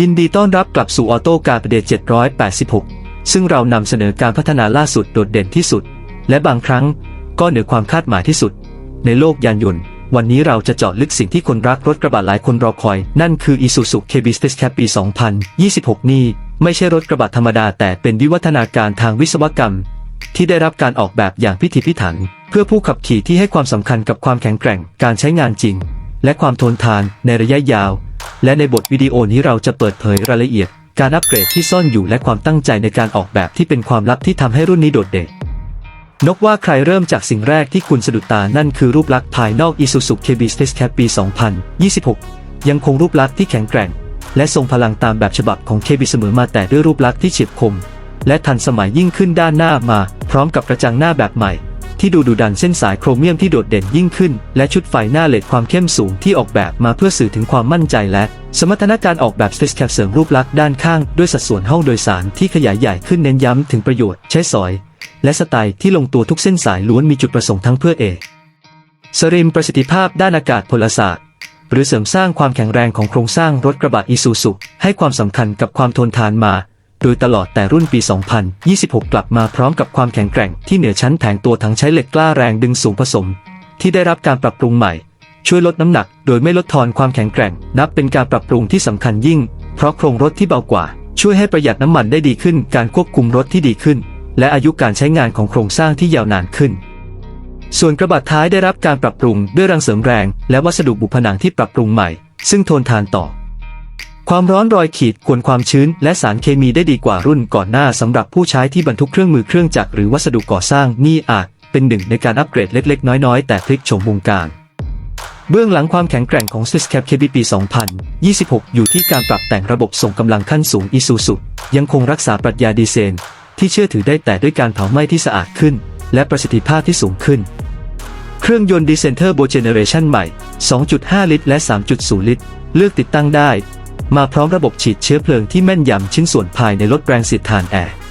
ยินดีต้อนรับกลับสู่ออโต้การ์เดต786 ซึ่งเรานำเสนอการพัฒนาล่าสุดโดดเด่นที่สุด และบางครั้งก็เหนือความคาดหมายที่สุด ในโลกยานยนต์ วันนี้เราจะเจาะลึกสิ่งที่คนรักรถกระบะหลายคนรอคอย นั่นคือ Isuzu KB Space Cap ปี 2026 นี่ไม่ใช่รถกระบะธรรมดา แต่เป็นวิวัฒนาการทางวิศวกรรม ที่ได้รับการออกแบบอย่างพิถีพิถัน เพื่อผู้ขับขี่ที่ให้ความสำคัญกับความแข็งแกร่ง การใช้งานจริง และความทนทานในระยะยาว และในบทวิดีโอนี้เราจะเปิดเผยรายละเอียด การอัปเกรดที่ซ่อนอยู่และความตั้งใจในการออกแบบที่เป็นความลับที่ทำให้รุ่นนี้โดดเด่นนกว่าใครเริ่มจากสิ่งแรกที่คุณสะดุดตานั่นคือรูปลักษณ์ภายนอก Isuzu KB Space Cap ปี 2026 ยังคงรูปลักษณ์ที่แข็งแกร่ง และทรงพลังตามแบบฉบับของ KB เสมอมาแต่ด้วยรูปลักษณ์ที่เฉียบคม และทันสมัยยิ่งขึ้นด้านหน้ามา พร้อมกับกระจังหน้าแบบใหม่ ที่ดูดุดันเส้นสายโครเมียมที่โดดเด่นยิ่งขึ้น และชุดไฟหน้าเลดความเข้มสูงที่ออกแบบมาเพื่อสื่อถึงความมั่นใจและ สมรรถนะการออกแบบ Space Cap เสริมรูปลักษณ์ด้านข้าง ด้วยสัดส่วนห้องโดยสารที่ขยายใหญ่ขึ้นเน้นย้ำถึงประโยชน์ใช้สอย และสไตล์ที่ลงตัวทุกเส้นสายล้วนมีจุดประสงค์ทั้งเพื่อเอสริมประสิทธิภาพด้านอากาศพลศาสตร์หรือเสริมสร้างความแข็งแรงของโครงสร้างรถกระบะอีซูซุให้ความสำคัญกับความทนทานมา โดยตลอดแต่รุ่นปี 2026 กลับมาพร้อมกับความแข็งแกร่งที่เหนือชั้นแผงตัวทั้งใช้เหล็กกล้าแรงดึงสูงผสม ที่ได้รับการปรับปรุงใหม่ ช่วยลดน้ำหนักโดยไม่ลดทอนความแข็งแกร่ง นับเป็นการปรับปรุงที่สำคัญยิ่ง เพราะโครงรถที่เบากว่า ช่วยให้ประหยัดน้ำมันได้ดีขึ้น การควบคุมรถที่ดีขึ้น และอายุการใช้งานของโครงสร้างที่ยาวนานขึ้นส่วนกระบะท้ายได้รับการปรับปรุงด้วยรังเสริมแรง และวัสดุบุผนังที่ปรับปรุงใหม่ ซึ่งทนทานต่อ ความร้อนรอยขีดกวนความชื้นและสารเคมีได้ดีกว่ารุ่นก่อนหน้าสำหรับผู้ใช้ที่บรรทุกเครื่องมือเครื่องจักรหรือวัสดุก่อสร้างนี่อาจเป็นหนึ่งในการอัปเกรดเล็ก ๆ น้อย ๆ แต่พลิกโฉมวงการเบื้องหลังความแข็งแกร่งของ Syscap KB ปี 2026 อยู่ที่การปรับแต่งระบบส่งกำลังขั้นสูง Isuzu ยังคงรักษาปรัชญาดีเซลที่เชื่อถือได้แต่ด้วยการเผาไหม้ที่สะอาดขึ้น และประสิทธิภาพที่สูงขึ้น เครื่องยนต์ดีเซนเทอร์โบเจเนเรชันใหม่ 2.5 ลิตร และ 3.0 ลิตร เลือกติดตั้งได้ มาพร้อมระบบฉีดเชื้อเพลิงที่แม่นยำชิ้นส่วนภายในลดแรงเสียดทานแอร์